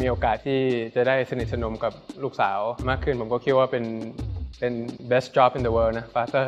มีโอกาสที่จะได้สนิทสนมกับลูกสาวมากขึ้น ผมก็คิดว่าเป็นเป็น best job in the world นะ father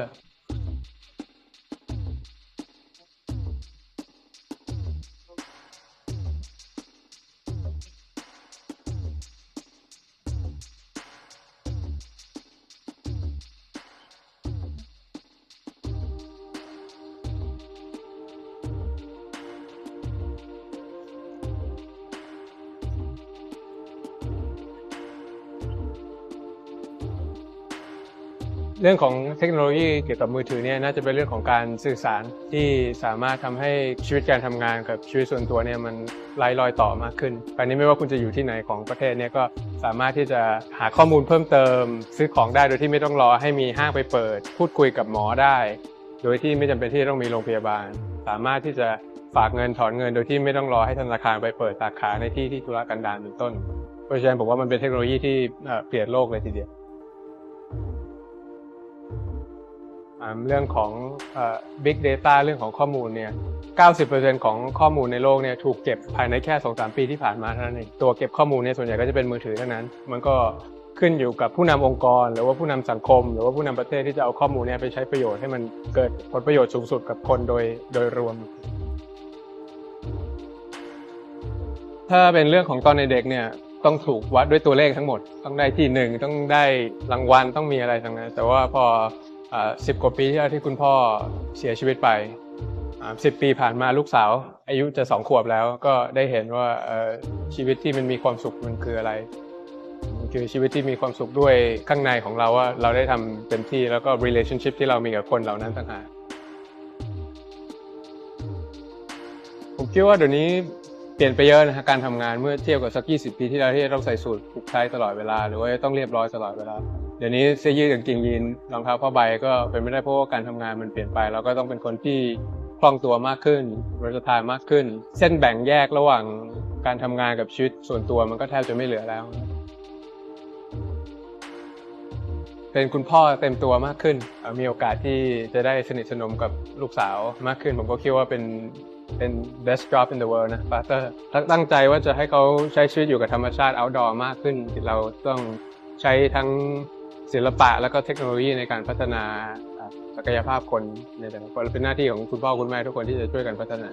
เรื่องของเทคโนโลยีเกี่ยวกับมือถือเนี่ยน่าจะเป็นเรื่องของการสื่อสารที่สามารถทำให้ชีวิตการทำงานกับชีวิตส่วนตัวเนี่ยมันไล่รอยต่อมากขึ้นตอนนี้ไม่ว่าคุณจะอยู่ที่ไหนของประเทศเนี่ยก็สามารถที่จะหาข้อมูลเพิ่มเติม ซื้อของได้โดยที่ไม่ต้องรอให้มีห้างไปเปิด พูดคุยกับหมอได้ โดยที่ไม่จำเป็นที่ต้องมีโรงพยาบาล สามารถที่จะฝากเงินถอนเงินโดยที่ไม่ต้องรอให้ธนาคารไปเปิดสาขาในที่ที่ธุรกันดารเป็นต้น เพราะฉะนั้นผมว่ามันเป็นเทคโนโลยีที่เปลี่ยนโลกเลยทีเดียว เรื่องของ big data เรื่องของข้อมูลเนี่ย 90%ของข้อมูลในโลกเนี่ยถูกเก็บภายในแค่ 2-3 ปีที่ผ่านมาเท่านั้นเองตัวเก็บข้อมูลเนี่ยส่วนใหญ่ก็จะเป็นมือถือเท่านั้น มันก็ขึ้นอยู่กับผู้นำองค์กร หรือว่าผู้นำสังคม หรือว่าผู้นำประเทศที่จะเอาข้อมูลเนี่ยไปใช้ประโยชน์ให้มันเกิดผลประโยชน์สูงสุดกับคนโดยโดยรวม ถ้าเป็นเรื่องของตอนในเด็กเนี่ยต้องถูกวัดด้วยตัวเลขทั้งหมด ต้องได้ที่หนึ่งต้องได้รางวัลต้องมีอะไรทั้งนั้นแต่ว่าพอ สิบกว่าปีที่แล้วที่คุณพ่อเสียชีวิตไปสิบปีผ่านมาลูกสาว อายุจะสองขวบแล้วก็ได้เห็นว่าเอ่อชีวิตที่มันมีความสุขมันคืออะไรมันคือชีวิตที่มีความสุขด้วยข้างในของเราว่าเราได้ทำเต็มที่แล้วก็ relationship ที่เรามีกับคนเหล่านั้นต่างหากผมคิดว่าเดี๋ยวนี้เปลี่ยนไปเยอะนะฮะการทำงานเมื่อเทียบกับสัก 20 ปีที่แล้วที่ต้องใส่สูทผูกไทตลอดเวลา หรือว่าต้องเรียบร้อยตลอดเวลา เดี๋ยวนี้เสื้อยืดกางเกงยีนรองเท้าผ้าใบก็เป็นไม่ได้เพราะว่าการทำงานมันเปลี่ยนไป เราก็ต้องเป็นคนที่คล่องตัวมากขึ้นรัทานมากขึ้น เส้นแบ่งแยกระหว่างการทำงานกับชีวิตส่วนตัวมันก็แทบจะไม่เหลือแล้ว เป็นคุณพ่อเต็มตัวมากขึ้น มีโอกาสที่จะได้สนิทสนมกับลูกสาวมากขึ้น ผมก็คิดว่าเป็นเป็น best job in the world นะ father ตั้งใจว่าจะให้เขาใช้ชีวิตอยู่กับธรรมชาติ outdoor มากขึ้น เราต้องใช้ทั้ง ศิลปะแล้วก็เทคโนโลยีในการพัฒนาศักยภาพคนในแต่ละคนเป็นหน้าที่ของคุณพ่อคุณแม่ทุกคนที่จะช่วยกันพัฒนา